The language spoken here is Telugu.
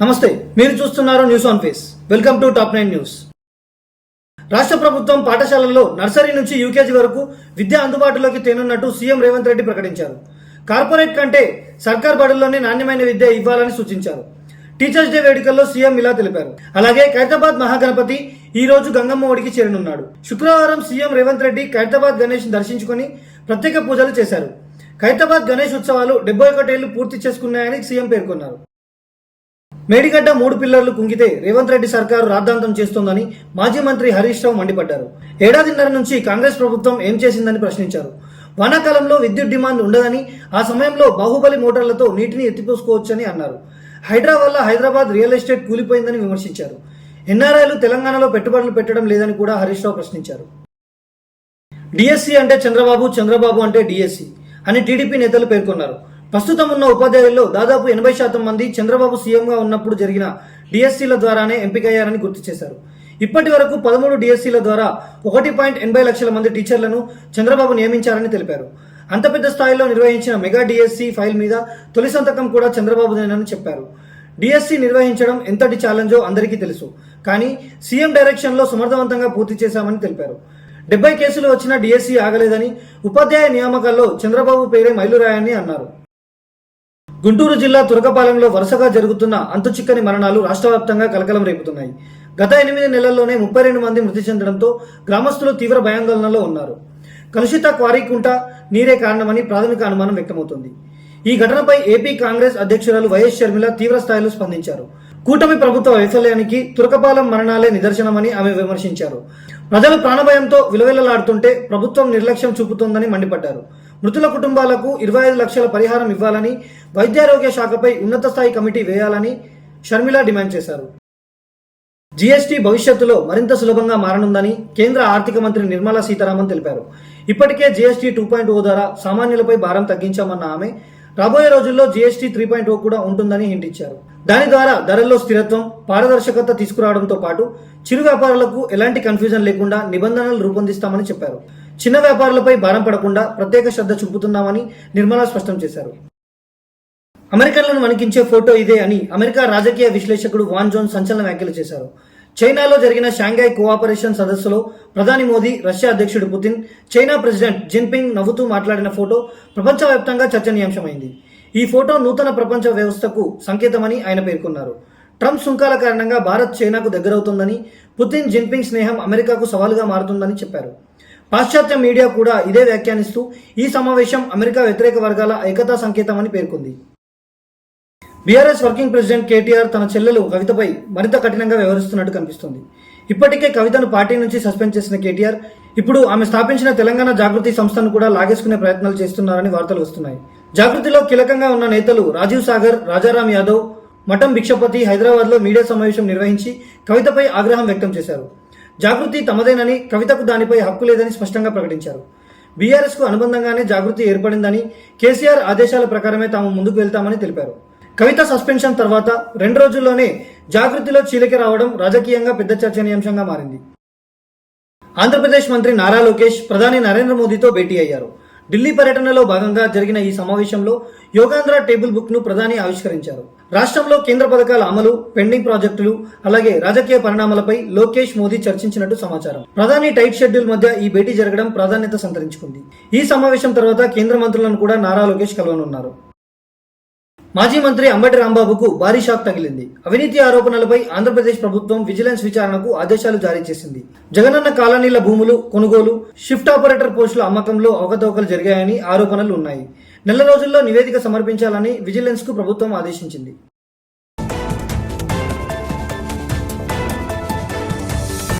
నమస్తే మీరు చూస్తున్నారు news on face welcome to top nine news రాష్ట్ర ప్రభుత్వం పాఠశాలల్లో నర్సరీ నుంచి యూకేజీ వరకు విద్య అందుబాటులోకి తేనున్నట్టు సీఎం రేవంత్ రెడ్డి ప్రకటించారు. కార్పొరేట్ కంటే సర్కార్ బడుల్లోనే నాణ్యమైన విద్య ఇవ్వాలని సూచించారు. టీచర్స్ డే వేడుకల్లో సీఎం ఇలా తెలిపారు. అలాగే ఖైరతాబాద్ మహాగణపతి ఈ రోజు గంగమ్మ ఒడికి చేరనున్నాడు. శుక్రవారం సీఎం రేవంత్ రెడ్డి ఖైరతాబాద్ గణేష్ దర్శించుకొని ప్రత్యేక పూజలు చేశారు. ఖైరతాబాద్ గణేష్ ఉత్సవాలు డెబ్బై ఒకటేళ్ళు పూర్తి చేసుకున్నాయని సీఎం పేర్కొన్నారు. మేడిగడ్డ మూడు పిల్లర్లు కుంగితే రేవంత్ రెడ్డి సర్కారు రాద్ధాంతం చేస్తోందని మాజీ మంత్రి హరీష్ రావు మండిపడ్డారు. ఏడాదిన్నర నుంచి కాంగ్రెస్ ప్రభుత్వం ఏం చేసిందని ప్రశ్నించారు. వానాకాలంలో విద్యుత్ డిమాండ్ ఉండదని ఆ సమయంలో బాహుబలి మోటార్లతో నీటిని ఎత్తిపోసుకోవచ్చని అన్నారు. హైడ్రా వల్ల హైదరాబాద్ రియల్ ఎస్టేట్ కూలిపోయిందని విమర్శించారు. ఎన్ఆర్ఐలు తెలంగాణలో పెట్టుబడులు పెట్టడం లేదని కూడా హరీష్ రావు ప్రశ్నించారు. డిఎస్సి అంటే చంద్రబాబు చంద్రబాబు అంటే డిఎస్సి అని టీడీపీ నేతలు పేర్కొన్నారు. ప్రస్తుతం ఉన్న ఉపాధ్యాయుల్లో దాదాపు ఎనభై శాతం మంది చంద్రబాబు సీఎంగా ఉన్నప్పుడు జరిగిన డిఎస్సీల ద్వారానే ఎంపికయ్యారని గుర్తు చేశారు. ఇప్పటి వరకు పదమూడు డిఎస్సీల ద్వారా ఒకటి పాయింట్ ఎనభై లక్షల మంది టీచర్లను చంద్రబాబు నియమించారని తెలిపారు. అంత పెద్ద స్థాయిలో నిర్వహించిన మెగా డిఎస్సీ ఫైల్ మీద తొలి సంతకం కూడా చంద్రబాబుదేనని చెప్పారు. డిఎస్సీ నిర్వహించడం ఎంతటి ఛాలెంజో అందరికీ తెలుసు. కానీ సీఎం డైరెక్షన్లో సమర్థవంతంగా పూర్తి చేశామని తెలిపారు. డెబ్బై కేసులు వచ్చిన డిఎస్సీ ఆగలేదని ఉపాధ్యాయ నియామకాల్లో చంద్రబాబు పేరే మైలురాయని అన్నారు. గుంటూరు జిల్లా తురకపాలెంలో వరుసగా జరుగుతున్న అంతుచిక్కని మరణాలు రాష్ట్ర వ్యాప్తంగా కలకలం రేపుతున్నాయి. గత ఎనిమిది నెలల్లోనే ముప్పై రెండు మంది మృతి చెందడంతో గ్రామస్తులు తీవ్ర భయాందోళనలో ఉన్నారు. కలుషిత క్వారీకుంట నీరే కారణమని ప్రాథమిక అనుమానం వ్యక్తమవుతుంది. ఈ ఘటనపై ఏపీ కాంగ్రెస్ అధ్యక్షురాలు వైఎస్ షర్మిల తీవ్ర స్థాయిలో స్పందించారు. కూటమి ప్రభుత్వ వైఫల్యానికి తురకపాలెం మరణాలే నిదర్శనమని ఆమె విమర్శించారు. ప్రజలు ప్రాణభయంతో విలువెల్లలాడుతుంటే ప్రభుత్వం నిర్లక్ష్యం చూపుతోందని మండిపడ్డారు. మృతుల కుటుంబాలకు ఇరవై ఐదు లక్షల పరిహారం ఇవ్వాలని వైద్యారోగ్య శాఖపై ఉన్నత స్థాయి కమిటీ వేయాలని షర్మిల డిమాండ్ చేశారు. జీఎస్టీ భవిష్యత్తులో మరింత సులభంగా మారనుందని కేంద్ర ఆర్థిక మంత్రి నిర్మలా సీతారామన్ తెలిపారు. ఇప్పటికే జీఎస్టీ టూ పాయింట్ ఓ ద్వారా సామాన్యులపై భారం తగ్గించామన్న ఆమె రాబోయే రోజుల్లో జీఎస్టీ త్రీ పాయింట్ ఓ కూడా ఉంటుందని హింట్ దాని ద్వారా ధరల్లో స్థిరత్వం పారదర్శకత తీసుకురావడంతో పాటు చిరు వ్యాపారులకు ఎలాంటి కన్ఫ్యూజన్ లేకుండా నిబంధనలు రూపొందిస్తామని చెప్పారు. చిన్న వ్యాపారులపై భారం పడకుండా ప్రత్యేక శ్రద్ధ చూపుతున్నామని నిర్మలా స్పష్టం చేశారు. అమెరికన్లను వణికించే ఫోటో ఇదే అని అమెరికా రాజకీయ విశ్లేషకుడు వాన్ జోన్ సంచలన వ్యాఖ్యలు చేశారు. చైనాలో జరిగిన షాంఘై కోఆపరేషన్ సదస్సులో ప్రధాని మోదీ రష్యా అధ్యక్షుడు పుతిన్ చైనా ప్రెసిడెంట్ జిన్పింగ్ నవ్వుతూ మాట్లాడిన ఫోటో ప్రపంచవ్యాప్తంగా చర్చనీయాంశమైంది. ఈ ఫోటో నూతన ప్రపంచ వ్యవస్థకు సంకేతమని ఆయన పేర్కొన్నారు. ట్రంప్ సుంకాల కారణంగా భారత్ చైనాకు దగ్గరవుతుందని పుతిన్ జిన్పింగ్ స్నేహం అమెరికాకు సవాలుగా మారుతుందని చెప్పారు. పాశ్చాత్య మీడియా కూడా ఇదే వ్యాఖ్యానిస్తూ ఈ సమావేశం అమెరికా వ్యతిరేక వర్గాల ఏకతా సంకేతమని పేర్కొంది. బీఆర్ఎస్ వర్కింగ్ ప్రెసిడెంట్ కేటీఆర్ తన చెల్లెలు కవితపై మరింత కఠినంగా వ్యవహరిస్తున్నట్టు కనిపిస్తుంది. ఇప్పటికే కవితను పార్టీ నుంచి సస్పెండ్ చేసిన కేటీఆర్ ఇప్పుడు ఆమె స్థాపించిన తెలంగాణ జాగృతి సంస్థను కూడా లాగేసుకునే ప్రయత్నాలు చేస్తున్నారని వార్తలు వస్తున్నాయి. జాగృతిలో కీలకంగా ఉన్న నేతలు రాజీవ్ సాగర్ రాజారాం యాదవ్ మఠం భిక్షపతి హైదరాబాద్లో మీడియా సమావేశం నిర్వహించి కవితపై ఆగ్రహం వ్యక్తం చేశారు. జాగృతి తమదేనని కవితకు దానిపై హక్కు లేదని స్పష్టంగా ప్రకటించారు. బీఆర్ఎస్కు అనుబంధంగానే జాగృతి ఏర్పడిందని కేసీఆర్ ఆదేశాల ప్రకారమే తాము ముందుకు వెళ్తామని తెలిపారు. కవిత సస్పెన్షన్ తర్వాత రెండు రోజుల్లోనే జాగృతిలో చీలిక రావడం రాజకీయంగా పెద్ద చర్చనీయాంశంగా మారింది. ఆంధ్రప్రదేశ్ మంత్రి నారా లోకేష్ ప్రధాని నరేంద్ర మోదీతో భేటీ అయ్యారు. ఢిల్లీ పర్యటనలో భాగంగా జరిగిన ఈ సమావేశంలో యోగాంధ్ర టేబుల్ బుక్ను ప్రధాని ఆవిష్కరించారు. రాష్ట్రంలో కేంద్ర పథకాల అమలు పెండింగ్ ప్రాజెక్టులు అలాగే రాజకీయ పరిణామాలపై లోకేష్ మోదీ చర్చించినట్టు సమాచారం. ప్రధాని టైట్ షెడ్యూల్ మధ్య ఈ భేటీ జరగడం ప్రాధాన్యత సంతరించుకుంది. ఈ సమావేశం తర్వాత కేంద్ర మంత్రులను కూడా నారా లోకేష్ కలవనున్నారు. మాజీ మంత్రి అంబటి రాంబాబుకు భారీ షాక్ తగిలింది. అవినీతి ఆరోపణలపై ఆంధ్రప్రదేశ్ ప్రభుత్వం విజిలెన్స్ విచారణకు ఆదేశాలు జారీ చేసింది. జగనన్న కాలనీల భూములు కొనుగోలు షిఫ్ట్ ఆపరేటర్ పోస్టుల అమ్మకంలో అవకతవకలు జరిగాయని ఆరోపణలు ఉన్నాయి. నెల రోజుల్లో నివేదిక సమర్పించాలని విజిలెన్స్కు ప్రభుత్వం ఆదేశించింది.